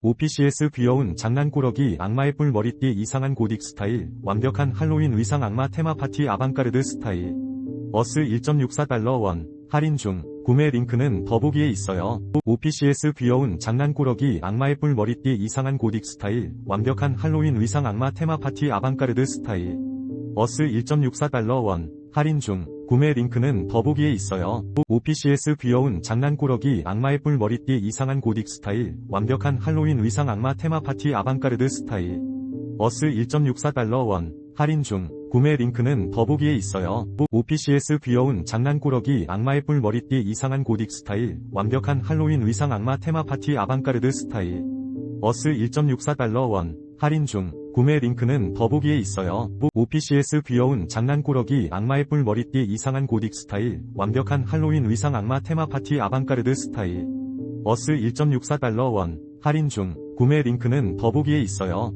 OPCS 귀여운 장난꾸러기 악마의 뿔 머리띠 이상한 고딕 스타일 완벽한 할로윈 의상 악마 테마 파티 아방까르드 스타일. 어스 1.64달러 원 할인 중. 구매 링크는 더보기에 있어요. OPCS 귀여운 장난꾸러기 악마의 뿔 머리띠 이상한 고딕 스타일 완벽한 할로윈 의상 악마 테마 파티 아방까르드 스타일. 어스 1.64달러 원 할인 중 구매 링크는 더보기에 있어요. OPCS 귀여운 장난꾸러기 악마의 뿔 머리띠 이상한 고딕 스타일 완벽한 할로윈 의상 악마 테마 파티 아방까르드 스타일 어스 1.64달러 원 할인 중 구매 링크는 더보기에 있어요. OPCS 귀여운 장난꾸러기 악마의 뿔 머리띠 이상한 고딕 스타일 완벽한 할로윈 의상 악마 테마 파티 아방까르드 스타일 어스 1.64달러 원 할인 중 구매 링크는 더보기에 있어요. OPCS 귀여운 장난꾸러기 악마의 뿔 머리띠 이상한 고딕 스타일 완벽한 할로윈 의상 악마 테마 파티 아방까르드 스타일 어스 1.64달러 원 할인 중 구매 링크는 더보기에 있어요.